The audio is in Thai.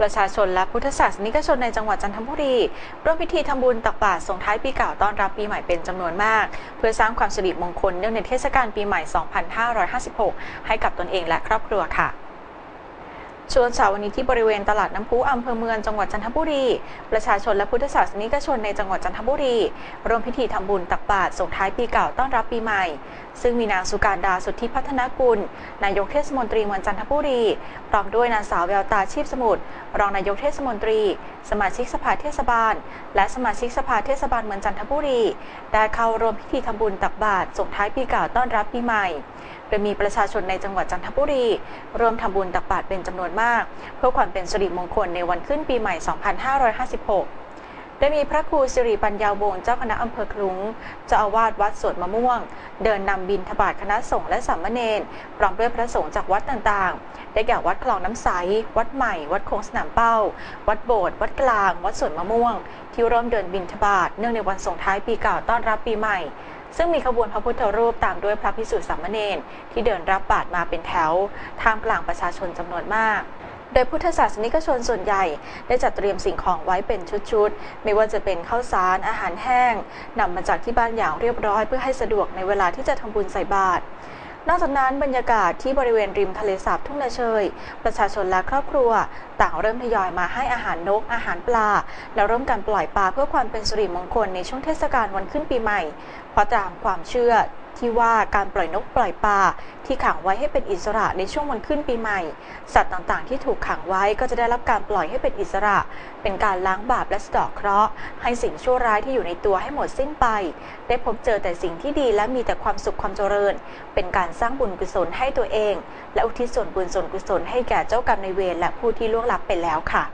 ประชาชนและพุทธศาสนิกชนในจังหวัดจันทบุรีร่วมพิธีทำบุญตักบาตรส่งท้ายปีเก่าต้อนรับปีใหม่เป็นจำนวนมาก เพื่อสร้างความสิริมงคลเนื่องในเทศกาลปีใหม่ 2556 ให้กับตนเองและครอบครัวค่ะชวนเสาร์วันนี้ที่บริเวณตลาดน้ำพุอำเภอเมืองจังหวัดจันทบุรี ประชาชนและพุทธศาสนิกชนในจังหวัดจันทบุรีร่วมพิธีทำบุญตักบาตรส่งท้ายปีเก่าต้อนรับปีใหม่ซึ่งมีนางสุการดาสุทธิพัฒนกุล นายกเทศมนตรีเมืองจันทบุรี พร้อมด้วยนางสาวแววตาชีพสมุทร รองนายกเทศมนตรี สมาชิกสภาเทศบาล และสมาชิกสภาเทศบาลเมืองจันทบุรี ได้เข้าร่วมพิธีทำบุญตักบาตรส่งท้ายปีเก่าต้อนรับปีใหม่โดยมีประชาชนในจังหวัดจันทบุรีร่วมทำบุญตักบาตรเป็นจำนวนมาก เพื่อความเป็นสิริมงคลในวันขึ้นปีใหม่ 2556 ได้มีพระครูสิริปัญญาวงศ์เจ้าคณะอำเภอคลุงเจ้าอาวาสวัดสวนมะม่วง เดินนำบินทบาทคณะสงฆ์และสามเณรพร้อมด้วยพระสงฆ์จากวัดต่างๆ ได้แก่วัดคลองน้ำใส วัดใหม่ วัดโคงสนามเป้า วัดโบสถ์วัดกลาง วัดสวนมะม่วง ที่ร่วมเดินบินทบาทเนื่องในวันส่งท้ายปีเก่าต้อนรับปีใหม่ซึ่งมีขบวนพระพุทธรูปตามด้วยพระพิสุทธิสามเณรที่เดินรับบาตรมาเป็นแถวท่ามกลางประชาชนจำนวนมาก โดยพุทธศาสนิกชนส่วนใหญ่ ได้จัดเตรียมสิ่งของไว้เป็นชุดๆ ไม่ว่าจะเป็นข้าวสารอาหารแห้งนำมาจากที่บ้านอย่างเรียบร้อยเพื่อให้สะดวกในเวลาที่จะทำบุญใส่บาตรนอกจากนั้นบรรยากาศที่บริเวณริมทะเลสาบทุ่งนาเชย ประชาชนและครอบครัว ต่างเริ่มทยอยมาให้อาหารนก อาหารปลา แล้วร่วมกันปล่อยปลาเพื่อความเป็นสิริมงคลในช่วงเทศกาลวันขึ้นปีใหม่ เพราะตามความเชื่อที่ว่าการปล่อยนกปล่อยปลาที่ขังไว้ให้เป็นอิสระในช่วงวันขึ้นปีใหม่ สัตว์ต่างๆ ที่ถูกขังไว้ก็จะได้รับการปล่อยให้เป็นอิสระ เป็นการล้างบาปและสะดอกเคราะห์ให้สิ่งชั่วร้ายที่อยู่ในตัวให้หมดสิ้นไป ได้พบเจอแต่สิ่งที่ดีและมีแต่ความสุขความเจริญ เป็นการสร้างบุญกุศลให้ตัวเอง และอุทิศส่วนบุญส่วนกุศลให้แก่เจ้ากรรมในเวรและผู้ที่ล่วงลับไปแล้วค่ะ